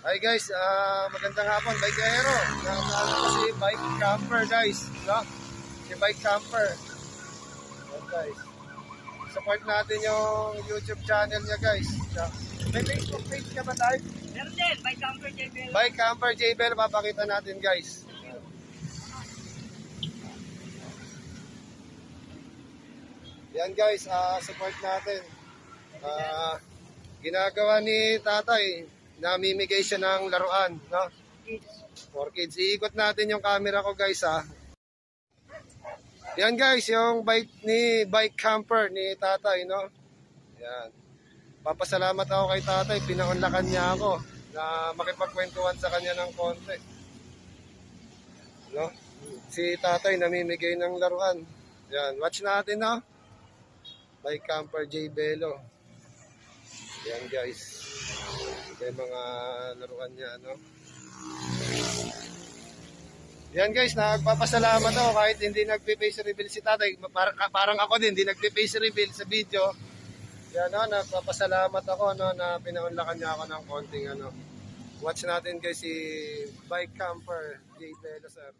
Hi guys, ah magandang hapon, Bike Aero. Nakasama ko si Bike Camper guys, no? Si Bike Camper. Yan guys. Support natin yung YouTube channel niya guys. Yeah. May Facebook page ka ba tayo? Meron din, by Camper JBL. Bike Camper JBL, papakita natin guys. Yan guys, ah support natin. Ah ginagawa ni tatay, namimigay siya ng laruan, no? For kids. Iikot natin yung camera ko guys ha. Yan guys, yung bike ni bike camper ni tatay, no? Yan. Papasalamat ako kay tatay, pinaunlakan niya ako na makipagkwentuhan sa kanya ng konti. No? Si tatay namimigay ng laruan. Yan, watch natin no? Bike camper J Belo. Yan guys. Yung mga laruan niya, no? Yan guys, nagpapasalamat ako kahit hindi nagpe-face reveal si tatay. Parang, parang ako din, hindi nagpe-face reveal sa video. Yan no, nagpapasalamat ako no, na pinaunlakan niya ako ng konting ano. Watch natin guys si Bike Camper J. Belo sir.